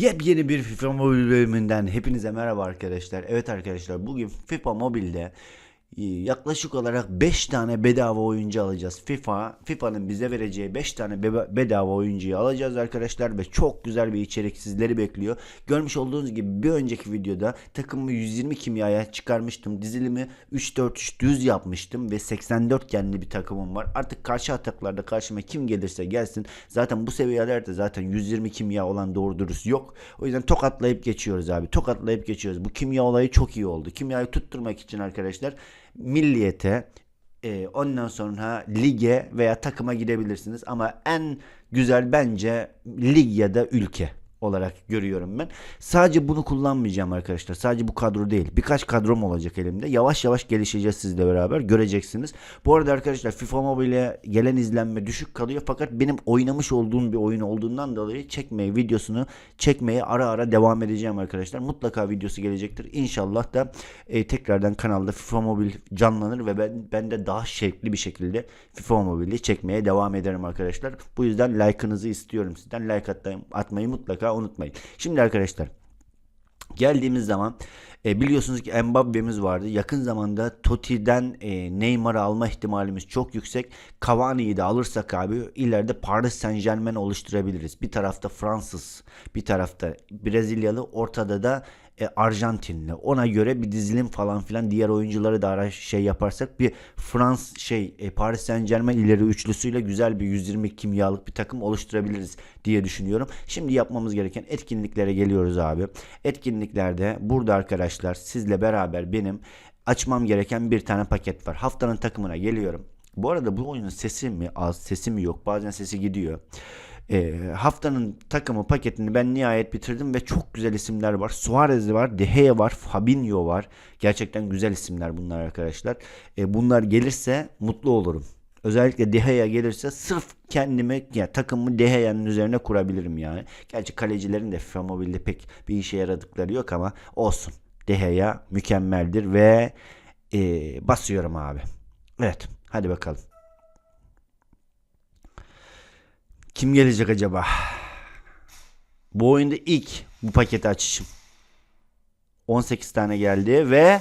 Yepyeni bir FIFA Mobile bölümünden hepinize merhaba arkadaşlar. Evet arkadaşlar bugün FIFA Mobile'de yaklaşık olarak 5 tane bedava oyuncu alacağız. FIFA FIFA'nın bize vereceği 5 tane bedava oyuncuyu alacağız arkadaşlar ve çok güzel bir içerik sizleri bekliyor. Görmüş olduğunuz gibi bir önceki videoda takımımı 120 kimyaya çıkarmıştım. Dizilimi 3-4-3 düz yapmıştım ve 84 genli bir takımım var. Artık karşı ataklarda karşıma kim gelirse gelsin. Zaten bu seviyelerde zaten 120 kimya olan doğru dürüst yok. O yüzden tokatlayıp geçiyoruz abi. Tokatlayıp geçiyoruz. Bu kimya olayı çok iyi oldu. Kimyayı tutturmak için arkadaşlar milliyete e, ondan sonra lige veya takıma gidebilirsiniz. Ama en güzel bence lig ya da ülke olarak görüyorum ben. Sadece bunu kullanmayacağım arkadaşlar. Sadece bu kadro değil. Birkaç kadrom olacak elimde. Yavaş yavaş gelişeceğiz sizle beraber. Göreceksiniz. Bu arada arkadaşlar FIFA Mobile'e gelen izlenme düşük kalıyor. Fakat benim oynamış olduğum bir oyun olduğundan dolayı çekmeye videosunu çekmeye ara ara devam edeceğim arkadaşlar. Mutlaka videosu gelecektir. İnşallah da e, tekrardan kanalda FIFA Mobile canlanır ve ben, ben de daha şevkli bir şekilde FIFA Mobile'i çekmeye devam ederim arkadaşlar. Bu yüzden like'ınızı istiyorum sizden. Like atmayı, atmayı mutlaka unutmayın. Şimdi arkadaşlar geldiğimiz zaman e, biliyorsunuz ki Mbappe'miz vardı. Yakın zamanda Totti'den e, Neymar'ı alma ihtimalimiz çok yüksek. Cavani'yi de alırsak abi ileride Paris Saint Germain oluşturabiliriz. Bir tarafta Fransız, bir tarafta Brezilyalı, ortada da e, Arjantinli. Ona göre bir dizilim falan filan diğer oyuncuları da ara şey yaparsak bir Frans şey e, Paris Saint Germain ileri üçlüsüyle güzel bir 120 kimyalık bir takım oluşturabiliriz diye düşünüyorum. Şimdi yapmamız gereken etkinliklere geliyoruz abi. Etkinliklerde burada arkadaşlar sizle beraber benim açmam gereken bir tane paket var. Haftanın takımına geliyorum. Bu arada bu oyunun sesi mi az sesi mi yok bazen sesi gidiyor. E, haftanın takımı paketini ben nihayet bitirdim ve çok güzel isimler var. Suarez var, De Gea var, Fabinho var. Gerçekten güzel isimler bunlar arkadaşlar. E, bunlar gelirse mutlu olurum. Özellikle De Gea gelirse sırf kendimi ya takımımı De Gea'nın üzerine kurabilirim yani. Gerçi kalecilerin de FIFA Mobile'de pek bir işe yaradıkları yok ama olsun. De Gea mükemmeldir ve e, basıyorum abi. Evet hadi bakalım. Kim gelecek acaba? Bu oyunda ilk bu paketi açışım. 18 tane geldi ve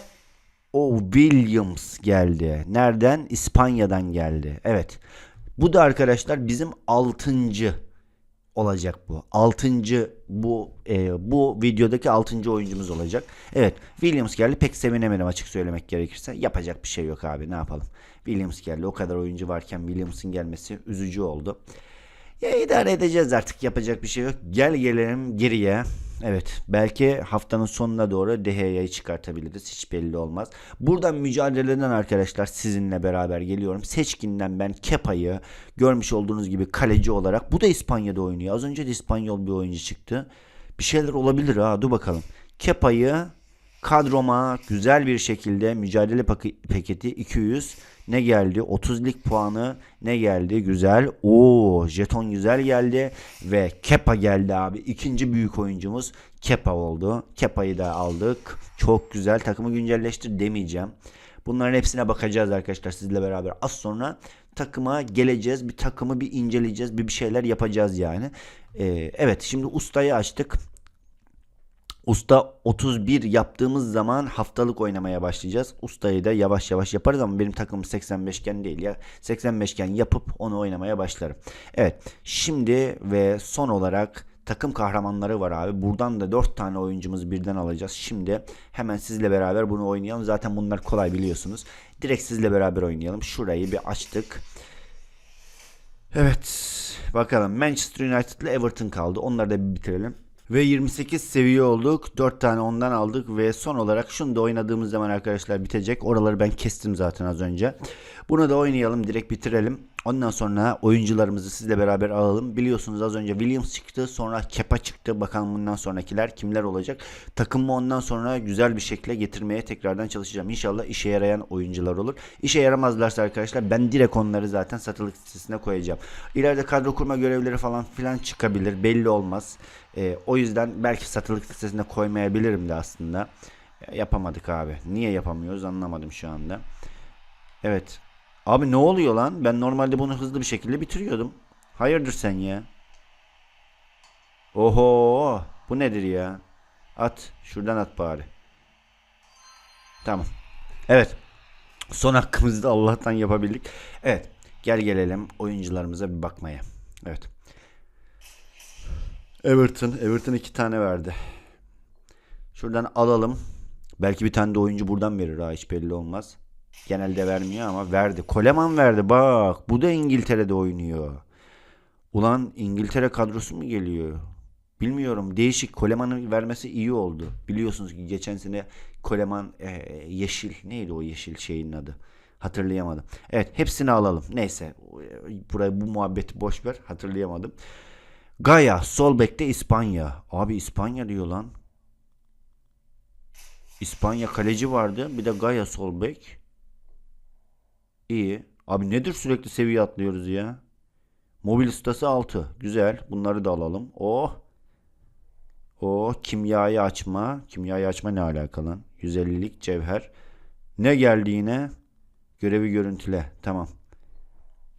o Williams geldi. Nereden? İspanya'dan geldi. Evet. Bu da arkadaşlar bizim 6. olacak bu. 6. bu e, bu videodaki 6. oyuncumuz olacak. Evet, Williams geldi. Pek sevinemedim açık söylemek gerekirse. Yapacak bir şey yok abi. Ne yapalım? Williams geldi. O kadar oyuncu varken Williams'ın gelmesi üzücü oldu. Ya idare edeceğiz artık yapacak bir şey yok. Gel gelelim geriye. Evet belki haftanın sonuna doğru Deheya'yı çıkartabiliriz. Hiç belli olmaz. Buradan mücadeleden arkadaşlar sizinle beraber geliyorum. Seçkinden ben Kepa'yı görmüş olduğunuz gibi kaleci olarak. Bu da İspanya'da oynuyor. Az önce de İspanyol bir oyuncu çıktı. Bir şeyler olabilir ha dur bakalım. Kepa'yı kadroma güzel bir şekilde mücadele paketi 200 ne geldi? 30 lig puanı ne geldi? Güzel. Oo, jeton güzel geldi ve Kepa geldi abi. İkinci büyük oyuncumuz Kepa oldu. Kepa'yı da aldık. Çok güzel. Takımı güncelleştir demeyeceğim. Bunların hepsine bakacağız arkadaşlar sizle beraber. Az sonra takıma geleceğiz. Bir takımı bir inceleyeceğiz. Bir bir şeyler yapacağız yani. Ee, evet şimdi ustayı açtık. Usta 31 yaptığımız zaman haftalık oynamaya başlayacağız. Ustayı da yavaş yavaş yaparız ama benim takımım 85 iken değil ya. 85 iken yapıp onu oynamaya başlarım. Evet şimdi ve son olarak takım kahramanları var abi. Buradan da 4 tane oyuncumuz birden alacağız. Şimdi hemen sizle beraber bunu oynayalım. Zaten bunlar kolay biliyorsunuz. Direkt sizle beraber oynayalım. Şurayı bir açtık. Evet. Bakalım Manchester United ile Everton kaldı. Onları da bir bitirelim. Ve 28 seviye olduk. 4 tane ondan aldık ve son olarak şunu da oynadığımız zaman arkadaşlar bitecek. Oraları ben kestim zaten az önce. Bunu da oynayalım direkt bitirelim. Ondan sonra oyuncularımızı sizle beraber alalım. Biliyorsunuz az önce Williams çıktı. Sonra Kepa çıktı. Bakalım bundan sonrakiler kimler olacak. Takımımı ondan sonra güzel bir şekilde getirmeye tekrardan çalışacağım. İnşallah işe yarayan oyuncular olur. İşe yaramazlarsa arkadaşlar ben direkt onları zaten satılık listesine koyacağım. İleride kadro kurma görevleri falan filan çıkabilir. Belli olmaz. Ee, o yüzden belki satılık listesine koymayabilirim de aslında. Yapamadık abi. Niye yapamıyoruz anlamadım şu anda. Evet. Abi ne oluyor lan? Ben normalde bunu hızlı bir şekilde bitiriyordum. Hayırdır sen ya? Oho. Bu nedir ya? At. Şuradan at bari. Tamam. Evet. Son hakkımızda Allah'tan yapabildik. Evet. Gel gelelim oyuncularımıza bir bakmaya. Evet. Everton. Everton iki tane verdi. Şuradan alalım. Belki bir tane de oyuncu buradan verir ha hiç belli olmaz. Genelde vermiyor ama verdi. Koleman verdi bak. Bu da İngiltere'de oynuyor. Ulan İngiltere kadrosu mu geliyor? Bilmiyorum. Değişik. Koleman'ın vermesi iyi oldu. Biliyorsunuz ki geçen sene Koleman e, yeşil. Neydi o yeşil şeyin adı? Hatırlayamadım. Evet hepsini alalım. Neyse. Burayı bu muhabbeti boş ver. Hatırlayamadım. Gaia. Sol bekte İspanya. Abi İspanya diyor lan. İspanya kaleci vardı. Bir de Gaia sol bek. İyi. Abi nedir sürekli seviye atlıyoruz ya? Mobil ustası 6. Güzel. Bunları da alalım. Oh. O kimyayı açma. Kimyayı açma ne alakalı? lan? 150'lik cevher. Ne geldi yine? Görevi görüntüle. Tamam.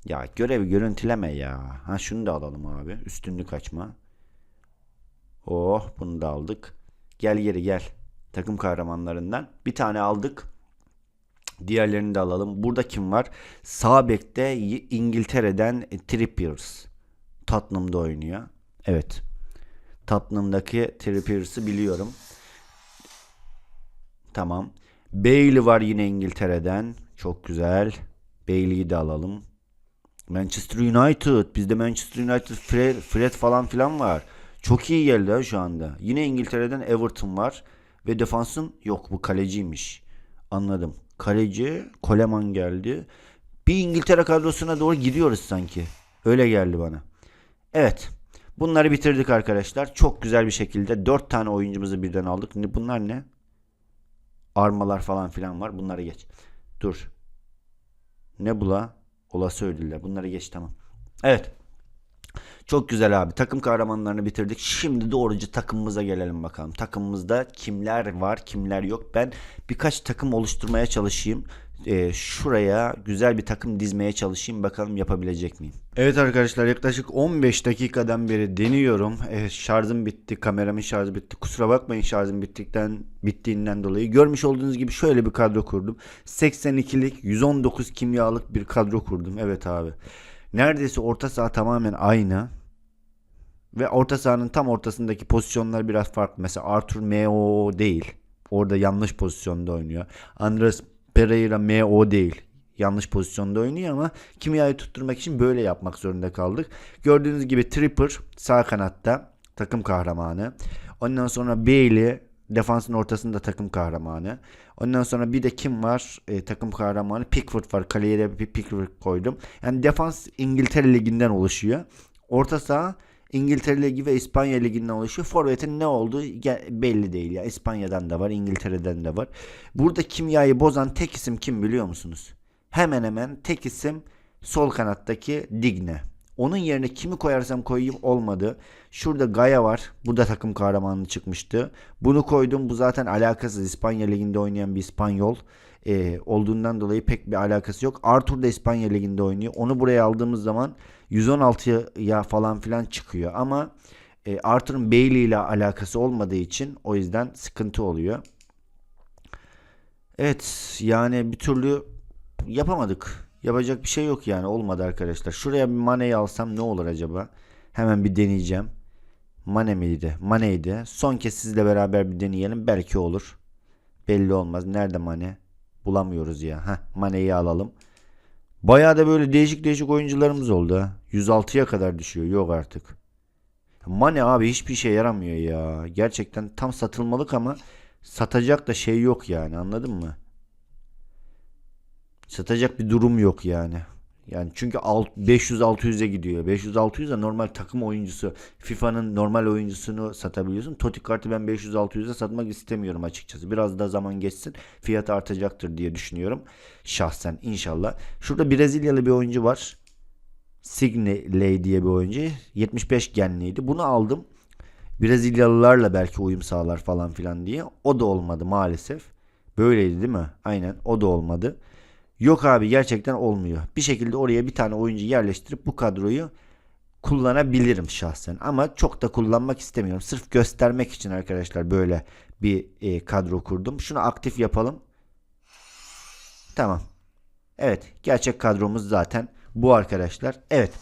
Ya görevi görüntüleme ya. Ha şunu da alalım abi. Üstünlük açma. Oh bunu da aldık. Gel geri gel. Takım kahramanlarından. Bir tane aldık. Diğerlerini de alalım. Burada kim var? Sağ bekte İngiltere'den e, Trippiers. Tottenham'da oynuyor. Evet. Tottenham'daki Trippiers'ı biliyorum. Tamam. Bailey var yine İngiltere'den. Çok güzel. Bailey'i de alalım. Manchester United. Bizde Manchester United Fred, Fred falan filan var. Çok iyi geldi ha şu anda. Yine İngiltere'den Everton var. Ve defansın yok bu kaleciymiş. Anladım. Kaleci Coleman geldi. Bir İngiltere kadrosuna doğru gidiyoruz sanki. Öyle geldi bana. Evet. Bunları bitirdik arkadaşlar. Çok güzel bir şekilde 4 tane oyuncumuzu birden aldık. Ne- Bunlar ne? Armalar falan filan var. Bunları geç. Dur. Ne bu la? Olası ödüller. Bunları geç tamam. Evet. Çok güzel abi. Takım kahramanlarını bitirdik. Şimdi doğrucu takımımıza gelelim bakalım. Takımımızda kimler var, kimler yok. Ben birkaç takım oluşturmaya çalışayım. Ee, şuraya güzel bir takım dizmeye çalışayım. Bakalım yapabilecek miyim? Evet arkadaşlar yaklaşık 15 dakikadan beri deniyorum. Evet, şarjım bitti. Kameramın şarjı bitti. Kusura bakmayın şarjım bittikten bittiğinden dolayı. Görmüş olduğunuz gibi şöyle bir kadro kurdum. 82'lik 119 kimyalık bir kadro kurdum. Evet abi. Neredeyse orta saha tamamen aynı. Ve orta sahanın tam ortasındaki pozisyonlar biraz farklı. Mesela Arthur M.O. değil. Orada yanlış pozisyonda oynuyor. Andres Pereira M.O. değil. Yanlış pozisyonda oynuyor ama kimyayı tutturmak için böyle yapmak zorunda kaldık. Gördüğünüz gibi Tripper sağ kanatta takım kahramanı. Ondan sonra Bailey defansın ortasında takım kahramanı. Ondan sonra bir de kim var? E, takım kahramanı Pickford var. Kaleye de bir Pickford koydum. Yani defans İngiltere Ligi'nden oluşuyor. Orta saha İngiltere Ligi ve İspanya Ligi'nden oluşuyor. Forvet'in ne olduğu belli değil ya. İspanya'dan da var, İngiltere'den de var. Burada kimyayı bozan tek isim kim biliyor musunuz? Hemen hemen tek isim sol kanattaki Digne. Onun yerine kimi koyarsam koyayım olmadı. Şurada Gaia var. Bu da takım kahramanı çıkmıştı. Bunu koydum. Bu zaten alakasız. İspanya Ligi'nde oynayan bir İspanyol e, olduğundan dolayı pek bir alakası yok. Arthur da İspanya Ligi'nde oynuyor. Onu buraya aldığımız zaman 116'ya falan filan çıkıyor. Ama e, Arthur'un Bailey ile alakası olmadığı için o yüzden sıkıntı oluyor. Evet yani bir türlü yapamadık. Yapacak bir şey yok yani olmadı arkadaşlar. Şuraya bir Mane'yi alsam ne olur acaba? Hemen bir deneyeceğim. Mane miydi? Mane'ydi. Son kez sizle beraber bir deneyelim. Belki olur. Belli olmaz. Nerede Mane? Bulamıyoruz ya. Heh, Mane'yi alalım. Bayağı da böyle değişik değişik oyuncularımız oldu ha. 106'ya kadar düşüyor. Yok artık. Mane abi hiçbir şey yaramıyor ya. Gerçekten tam satılmalık ama satacak da şey yok yani anladın mı? Satacak bir durum yok yani. Yani çünkü 500-600'e gidiyor. 500-600'e normal takım oyuncusu. FIFA'nın normal oyuncusunu satabiliyorsun. Totik kartı ben 500-600'e satmak istemiyorum açıkçası. Biraz da zaman geçsin. Fiyatı artacaktır diye düşünüyorum. Şahsen inşallah. Şurada Brezilyalı bir oyuncu var. Signe diye bir oyuncu. 75 genliydi. Bunu aldım. Brezilyalılarla belki uyum sağlar falan filan diye. O da olmadı maalesef. Böyleydi değil mi? Aynen o da olmadı. Yok abi gerçekten olmuyor. Bir şekilde oraya bir tane oyuncu yerleştirip bu kadroyu kullanabilirim şahsen ama çok da kullanmak istemiyorum. Sırf göstermek için arkadaşlar böyle bir e, kadro kurdum. Şunu aktif yapalım. Tamam. Evet, gerçek kadromuz zaten bu arkadaşlar. Evet.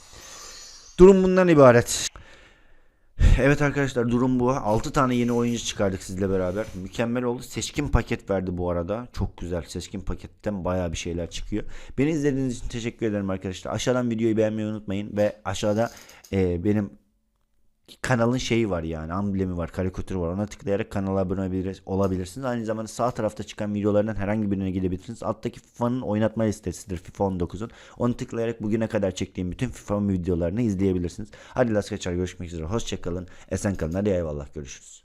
Durum bundan ibaret. Evet arkadaşlar durum bu. 6 tane yeni oyuncu çıkardık sizle beraber. Mükemmel oldu. Seçkin paket verdi bu arada. Çok güzel. Seçkin paketten baya bir şeyler çıkıyor. Beni izlediğiniz için teşekkür ederim arkadaşlar. Aşağıdan videoyu beğenmeyi unutmayın. Ve aşağıda e, benim kanalın şeyi var yani amblemi var karikatürü var ona tıklayarak kanala abone olabilir- olabilirsiniz. Aynı zamanda sağ tarafta çıkan videolardan herhangi birine gidebilirsiniz. Alttaki FIFA'nın oynatma listesidir FIFA 19'un. Onu tıklayarak bugüne kadar çektiğim bütün FIFA videolarını izleyebilirsiniz. Hadi las kaçar görüşmek üzere. Hoşçakalın. Esen kalın. Hadi eyvallah görüşürüz.